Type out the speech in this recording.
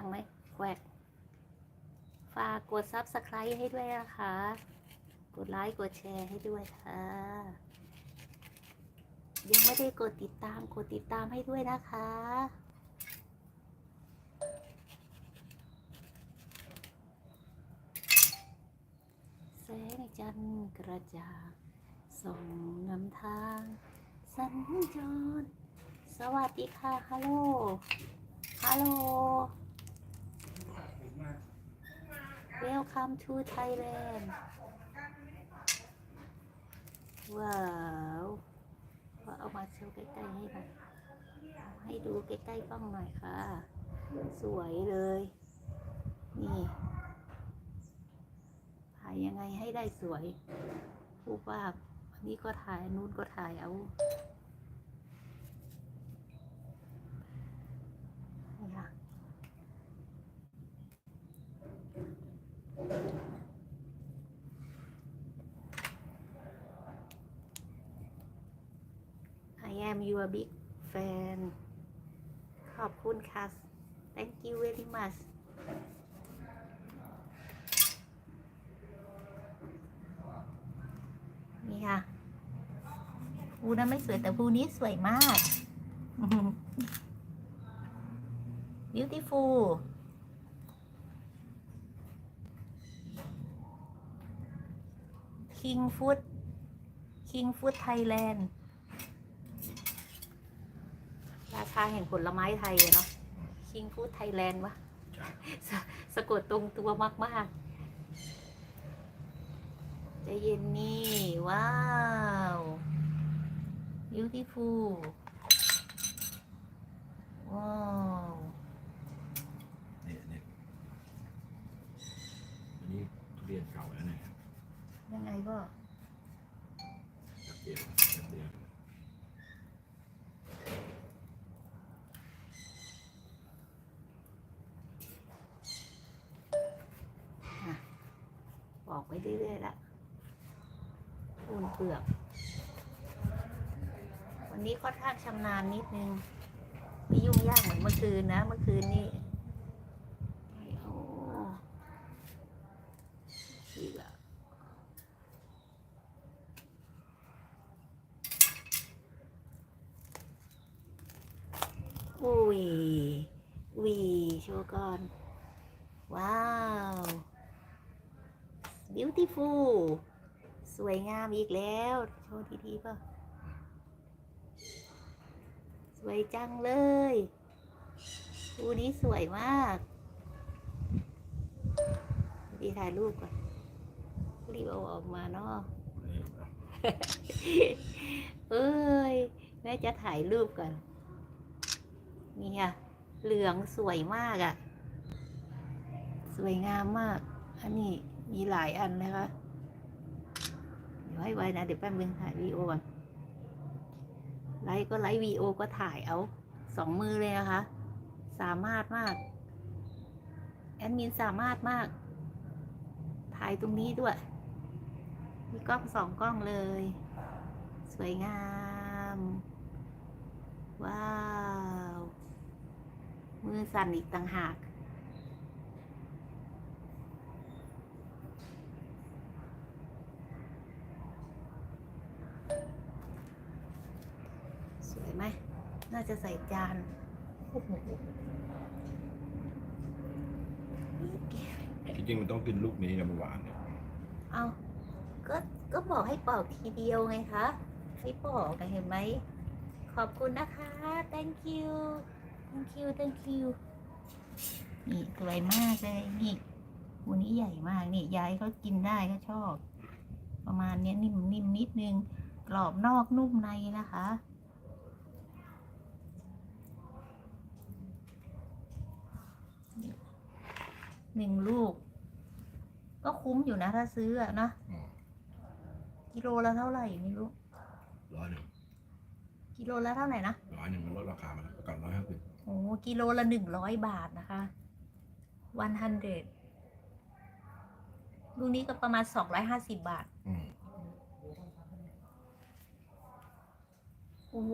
ดังไหมแควกฝากกด Subscribe ให้ด้วยนะคะ กดไลค์กดแชร์ให้ด้วยค่ะ ยังไม่ได้กดติดตามกดติดตามให้ด้วยนะคะแสงจันทร์กระจ่างส่องนำทาง สัญจรสวัสดีค่ะ ฮัลโหล ฮัลโหล Welcome to Thailand ว้าวก็เอามาโชว์ใกล้ๆให้หน่อยให้ดูใกล้ๆกล้องหน่อยค่ะ สวยเลย นี่ถ่ายยังไงให้ได้สวยผู้ว่านนี้ก็ถ่ายนนู้นก็ถ่ายเอานี่ค่ะ I am your big fan ขอบคุณค่ะ thank you very much นี่ค่ะภูนั้นไม่สวยแต่ภูนี้สวยมาก beautiful king food king food Thailand ราชาแห่งผลไม้ไทยอะเนาะ king food Thailand วะสสะกดตรงตัวมากๆใจเย็นนี่ ว้าว beautiful ว้าวเนี่ยเนี่ยอันนี้ทุเรียนเก่าแล้วเนี่ยยังไงก็จับเดียวจับเดียว ป อกไปเรื่อยๆละปูนเปลือก วันนี้ค่อนข้างชำนาญนิดนึงไม่ยุ่งยากเหมือนเมื่อคืนนะเมื่อคืนนี่โอ้ฉีกอะอุ้ยอุ้ยโชว์ก่อน ว้าว beautiful สวยงามอีกแล้ว โชว์ทีๆป่ะ สวยจังเลยรูนี้สวยมากดีถ่ายรูปก่อน รีบเอาออกมาเนาะเอ้ย แม่จะถ่ายรูปก่อน นี่ค่ะ เหลืองสวยมากอะ่ะ สวยงามมาก อันนี้ มีหลายอันนะคะ เดี๋ยวให้ไว้นะ เดี๋ยวแป๊บนึงถ่ายวีโอก่อน ไลฟ์ก็ไลฟ์วีโอก็ถ่ายเอาสองมือเลยนะคะ สามารถมาก แอดมินสามารถมาก ถ่ายตรงนี้ด้วย มีกล้องสองกล้องเลย สวยงาม ว้าว มือสั่นอีกต่างหาก สวยไหม น่าจะใส่จานโอ้โหจริงๆมันต้องกินลูกนี้นะมันหวานเนี่ยเอาก็ก็บอกให้ปอกทีเดียวไงคะให้ปอกไงเห็นไหม ขอบคุณนะคะ thank you thank you thank you นี่สวยมากเลยนี่วันนี้ใหญ่มากนี่ยายเขากินได้เขาชอบ ประมาณเนี้ยนิ่มนิ่มนิดนึง กรอบนอกนุ่มในนะคะ หนึ่งลูก ก็คุ้มอยู่นะ ถ้าซื้ออะเนอะอ๋อกิโลละเท่าไหร่ไม่รู้ ร้อยหนึ่งกิโลละเท่าไหร่นะร้อยหนึ่งมันลดราคามาแล้วก่อนร้อยห้าสิบโอ้กิโลละหนึ่งร้อยบาทนะคะ one hundred ลูกนี้ก็ประมาณสองร้อยห้าสิบบาทอืม โอ้โห